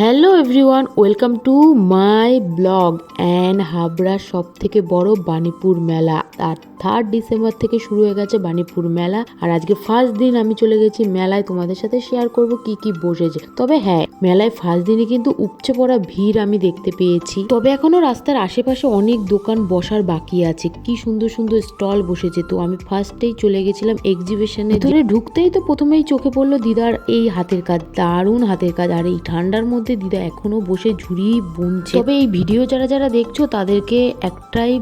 Hello everyone, welcome to my blog and হাবড়ার সব থেকে বড় বাণীপুর মেলা। আর থার্ড ডিসেম্বর থেকে শুরু হয়ে গেছে বাণীপুর মেলা। আর আজকে ফার্স্ট দিন আমি চলে গেছি মেলায় তোমাদের সাথে শেয়ার করব কি কি বসেছে। তবে হ্যাঁ মেলায় ফার্স্ট দিনে কিন্তু উপচে পড়া ভিড় আমি দেখতে পেয়েছি। তবে এখনও রাস্তার আশেপাশে অনেক দোকান বসার বাকি আছে। কি সুন্দর সুন্দর স্টল বসেছে। তো আমি ফার্স্টেই চলে গেছিলাম এক্সিবিশনে ধরে ঢুকতেই তো প্রথমেই চোখে পড়ল দিদার এই হাতের কাজ, দারুণ হাতের কাজ। আর এই ঠান্ডার মধ্যে দিদা এখনও বসে ঝুড়ি বুনছে। তবে এই ভিডিও যারা যারা দেখছ, তাদেরকে একটাই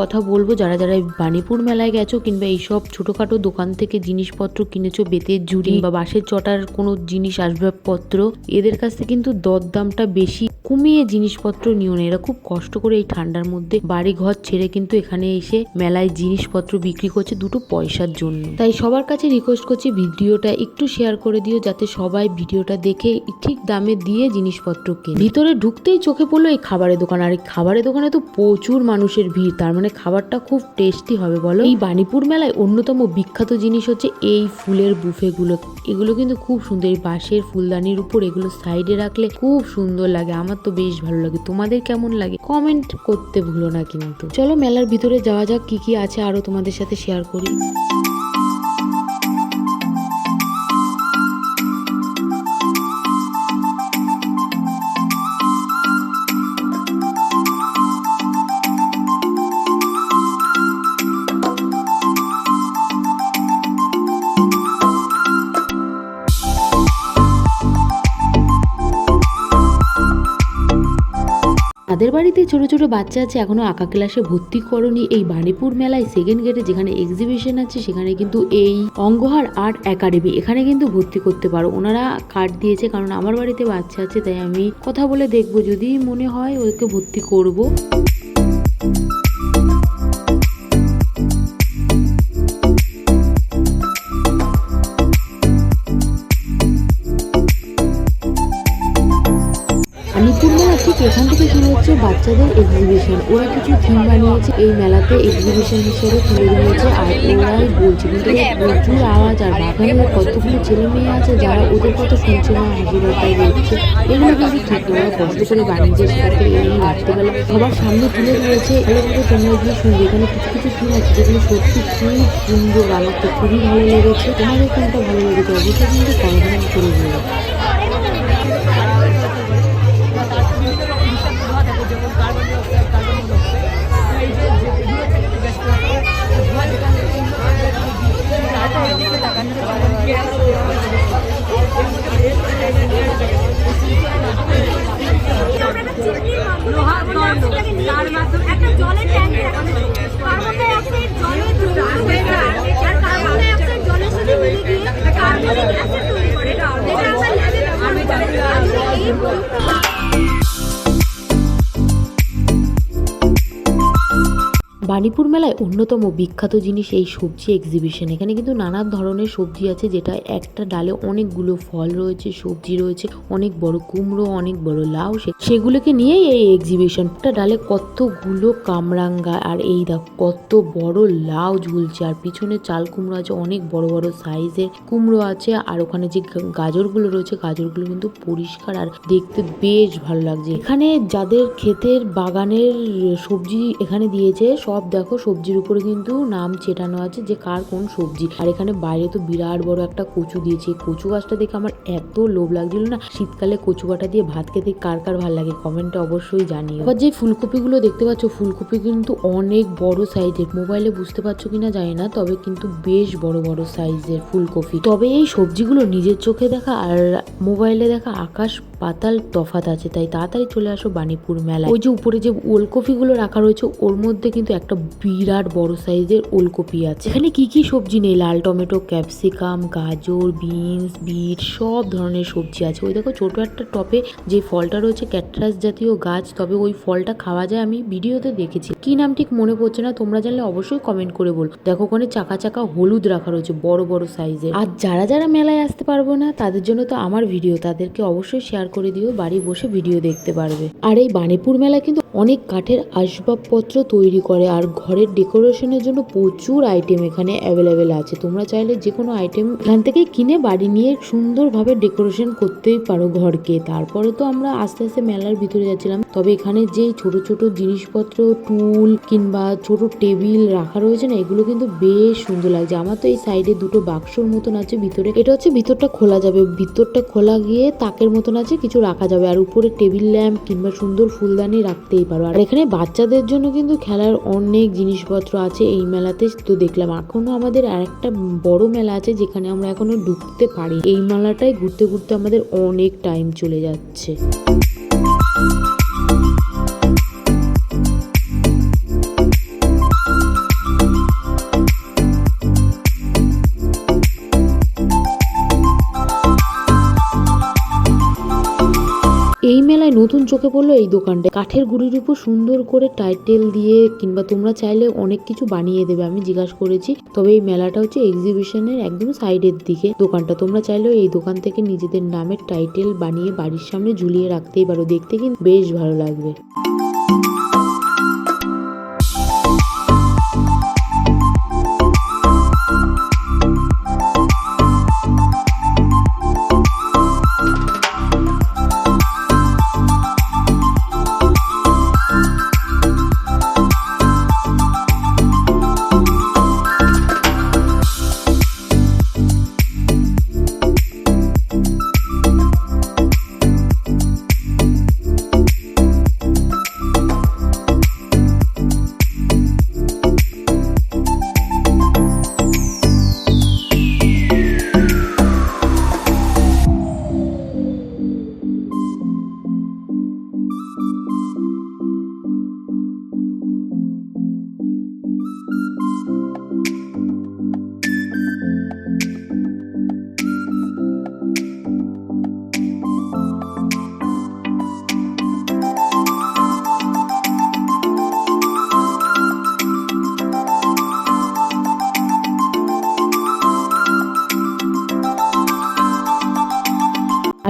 কথা বলব, যারা যারা এই বাণীপুর মেলায় গেছো কিংবা এইসব ছোটখাটো দোকান থেকে জিনিসপত্র কিনেছো, বেতের ঝুড়ি বা বাঁশের চটার কোনো জিনিস, আসবাবপত্র, এদের কাছ থেকে কিন্তু দরদামটা বেশি কমিয়ে জিনিসপত্র নিও না। এরা খুব কষ্ট করে এই ঠান্ডার মধ্যে বাড়ি ঘর ছেড়ে কিন্তু এখানে এসে মেলায় জিনিসপত্র বিক্রি করছে দুটো পয়সার জন্য। তাই সবার কাছে রিকোয়েস্ট করছি, ভিডিওটা একটু শেয়ার করে দিও, যাতে সবাই ভিডিওটা দেখে ঠিক দামে দিয়ে জিনিসপত্র কেনে। ভিতরে ঢুকতেই চোখে পড়ল এই খাবারের দোকান। আর এই খাবারের দোকানে তো প্রচুর মানুষের ভিড়। তার মানে খাবারটা খুব টেস্টি হবে, বলো? এই বাণীপুর মেলায় অন্যতম বিখ্যাত জিনিস হচ্ছে এই ফুলের বুফেগুলো। এগুলো কিন্তু খুব সুন্দর। এই বাঁশের ফুলদানির উপর এগুলো সাইডে রাখলে খুব সুন্দর লাগে। আমার তো বেশ ভালো লাগে। তোমাদের কেমন লাগে? কমেন্ট করতে ভুলো না কিন্তু। চলো মেলার ভিতরে যাওয়া যাক, কি কি আছে আরও তোমাদের সাথে শেয়ার করি। তাদের বাড়িতে ছোট ছোট বাচ্চা আছে এখনও আঁকা ক্লাসে ভর্তি করনি। এই বাণীপুর মেলায় সেকেন্ড গেটে যেখানে এক্সিবিশন আছে, সেখানে কিন্তু এই অঙ্গহার আর্ট একাডেমি এখানে কিন্তু ভর্তি করতে পারো। ওনারা কার্ড দিয়েছে, কারণ আমার বাড়িতে বাচ্চা আছে, তাই আমি কথা বলে দেখব। যদি মনে হয় ওদেরকে ভর্তি করব। বাচ্চাদের এক্সিবিশন ওরা কিছু থিম বানিয়েছে। এই মেলাতে এক্সিবিশন হিসেবে তুলে ধরেছে আর ওরাই বলছে, কিন্তু প্রচুর আওয়াজ আর বাগানে কতগুলো ছেলে মেয়ে আছে যারা ওদের কথা শুনছে না, হাসি বার্তায় বলছে এগুলো কিন্তু ঠিক ওরা কষ্ট করে বানিয়েছে সেটাকে এই রাত্রিবেলা সবার সামনে তুলে ধরেছে। ভালোভাবে তোমরা গিয়ে শুনবে, এখানে কিছু কিছু থিম আছে যেগুলো সত্যি খুব সুন্দর আমার খুবই ভালো লেগেছে। তোমাদের কোনটা ভালো লেগেছে? অবশ্যই কিন্তু কমেন্ট করে বলো তার মাধ্যমে একটা জলের ট্যাঙ্ক রাখা কার্বন ডাই অক্সাইড জলে দ্রবীভূত হয়। আর কার্বন ডাই জলের সাথে মিলে গিয়ে কার্বনিক অ্যাসিড তৈরি করে যেটা আমরা ল্যাবে ব্যবহার করি বাণীপুর মেলায় অন্যতম বিখ্যাত জিনিস এই সবজি এক্সিবিশন এখানে কিন্তু নানা ধরনের সবজি আছে, যেটা একটা ডালে অনেকগুলো ফল রয়েছে, সবজি রয়েছে, অনেক বড় কুমড়ো, অনেক বড় লাউ সেগুলোকে নিয়েই এই এক্সিবিশন একটা ডালে কতগুলো কামরাঙ্গা আর এই দেখো, কত বড় লাউ ঝুলছে, আর পিছনে চাল কুমড়ো আছে, অনেক বড় বড় সাইজের কুমড়ো আছে, আর ওখানে যে গাজরগুলো রয়েছে, গাজরগুলো কিন্তু পরিষ্কার আর দেখতে বেশ ভালো লাগছে। এখানে যাদের ক্ষেতের বাগানের সবজি এখানে দিয়েছে, সব দেখো, সবজির উপরে কিন্তু নাম চেটানো আছে যে কার কোন সবজি। আর এখানে বাইরে তো বিরাট বড় একটা কচু দিয়েছে। কচু গাছটা দেখে আমার এত লোভ লাগছিল না, শীতকালে কচু কাটা দিয়ে ভাত খেতে কার কার ভালো লাগে? কমেন্টে অবশ্যই জানিও। এবার যে ফুলকপিগুলো দেখতে পাচ্ছ, ফুলকপি কিন্তু অনেক বড় সাইজের। মোবাইলে বুঝতে পারছ কিনা জানি না, তবে কিন্তু বেশ বড় বড় সাইজের ফুলকপি। তবে এই সবজিগুলো নিজের চোখে দেখা আর মোবাইলে দেখা আকাশ পাতাল তফাত আছে। তাই তাড়াতাড়ি চলে আসো বাণীপুর মেলায়। ওই যে উপরে যে ওলকপি গুলো রাখা রয়েছে, ওর মধ্যে কিন্তু একটা বিরাট বড় সাইজের ওলকপি আছে। এখানে কি কি সবজি নেই? লাল টমেটো, ক্যাপসিকাম, গাজর, বিনস, বিট, সব ধরনের সবজি আছে। ওই দেখো ছোট একটা টপে যে ফলটা রয়েছে, ক্যাটরাস জাতীয় গাছ, তবে ওই ফলটা খাওয়া যায় আমি ভিডিওতে দেখেছি। কি নাম ঠিক মনে পড়ছে না? তোমরা জানলে অবশ্যই কমেন্ট করে বল। দেখো ওখানে চাকা চাকা হলুদ রাখা রয়েছে বড় বড় সাইজের আর যারা যারা মেলায় আসতে পারব না, তাদের জন্য তো আমার ভিডিও। তাদেরকে অবশ্যই শেয়ার করে দিও, বাড়ি বসে ভিডিও দেখতে পারবে। আর এই বাণীপুর মেলায় কিন্তু অনেক কাঠের আসবাবপত্র তৈরি করে, আর ঘরের ডেকোরেশনের জন্য প্রচুর আইটেম এখানে অ্যাভেলেবেল আছে। তোমরা চাইলে যে কোনো আইটেম এখান থেকে কিনে বাড়ি নিয়ে সুন্দরভাবে ডেকোরেশন করতেই পারো ঘরকে। তারপরে তো আমরা আস্তে আস্তে মেলার ভিতরে যাচ্ছিলাম। তবে এখানে যে ছোট ছোট জিনিসপত্র, টুল কিংবা ছোট টেবিল রাখা রয়েছে না, এগুলো কিন্তু বেশ সুন্দর লাগছে। আমার তো এই সাইডে দুটো বাক্সর মতন আছে ভিতরে। এটা হচ্ছে ভিতরটা খোলা যাবে। ভিতরটা খোলা গিয়ে তাকের মতন আছে, কিছু রাখা যাবে। আর উপরে টেবিল ল্যাম্প কিংবা সুন্দর ফুলদানি রাখতেই পারো। আর এখানে বাচ্চাদের জন্য কিন্তু খেলার জিনিসপত্র আছে এই মেলাতে, তো দেখলাম এখনও আমাদের আর একটা বড় মেলা আছে যেখানে আমরা এখনও ঢুকতে পারি এই মেলাটাই ঘুরতে ঘুরতে আমাদের অনেক টাইম চলে যাচ্ছে। এই মেলায় নতুন চোখে পড়ল এই দোকানটা। কাঠের গুড়ির উপর সুন্দর করে টাইটেল দিয়ে কিংবা তোমরা চাইলে অনেক কিছু বানিয়ে দেবে, আমি জিজ্ঞাসা করেছি। তবে এই মেলাটা হচ্ছে এক্সিবিশনের একদম সাইডের দিকে। দোকানটা তোমরা চাইলেও এই দোকান থেকে নিজেদের নামের টাইটেল বানিয়ে বাড়ির সামনে ঝুলিয়ে রাখতেই পারো। দেখতে কিন্তু বেশ ভালো লাগবে।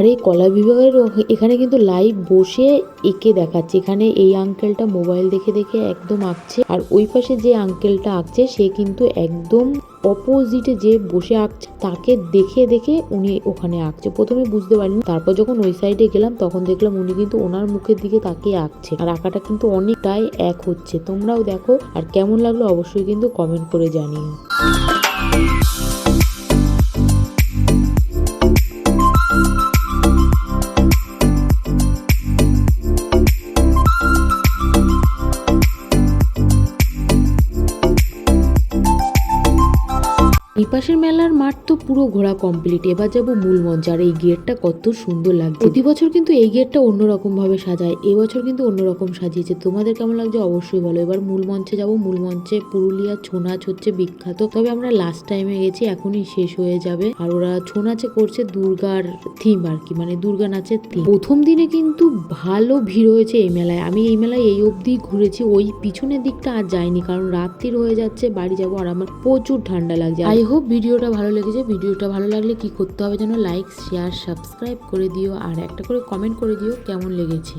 আর এই কলা বিভাগের এখানে কিন্তু লাইভ বসে এঁকে দেখাচ্ছে। এখানে এই আঙ্কেলটা মোবাইল দেখে দেখে একদম আঁকছে। আর ওই পাশে যে আঙ্কেলটা আঁকছে, সে কিন্তু একদম অপোজিটে যে বসে আঁকছে, তাকে দেখে দেখে উনি ওখানে আঁকছে। প্রথমে বুঝতে পারিনি। তারপর যখন ওই সাইডে গেলাম, তখন দেখলাম উনি কিন্তু ওনার মুখের দিকে তাকিয়ে আঁকছে আর আঁকাটা কিন্তু অনেকটাই এক হচ্ছে। তোমরাও দেখো। আর কেমন লাগল অবশ্যই কিন্তু কমেন্ট করে জানিও। পুরো ঘোরা কমপ্লিট এবার যাব মূল মঞ্চ আর এই গেটটা কত সুন্দর লাগছে। প্রতি বছর কিন্তু এই গেটটা অন্যরকম ভাবে সাজায়, এবছর কিন্তু অন্যরকম সাজিয়েছে। তোমাদের কেমন লাগছে অবশ্যই বলো। এবার মূল মঞ্চে যাব মূল মঞ্চে পুরুলিয়া ছৌ নাচ হচ্ছে বিখ্যাত। তবে আমরা লাস্ট টাইমে গেছি, এখনই শেষ হয়ে যাবে। আর ওরা ছৌ নাচে করছে দুর্গার থিম আর কি মানে দুর্গা নাচের থিম প্রথম দিনে কিন্তু ভালো ভিড় হয়েছে এই মেলায়। আমি এই মেলায় এই অবধি ঘুরেছি, ওই পিছনের দিকটা আর যাইনি। কারণ রাত্রির হয়ে যাচ্ছে, বাড়ি যাব আর আমার প্রচুর ঠান্ডা লাগছে। আই হোপ ভিডিওটা ভালো লেগেছে। ভিডিওটা ভালো লাগলে কি করতে হবে যেন লাইক শেয়ার সাবস্ক্রাইব করে দিও আর একটা করে কমেন্ট করে দিও কেমন লেগেছে।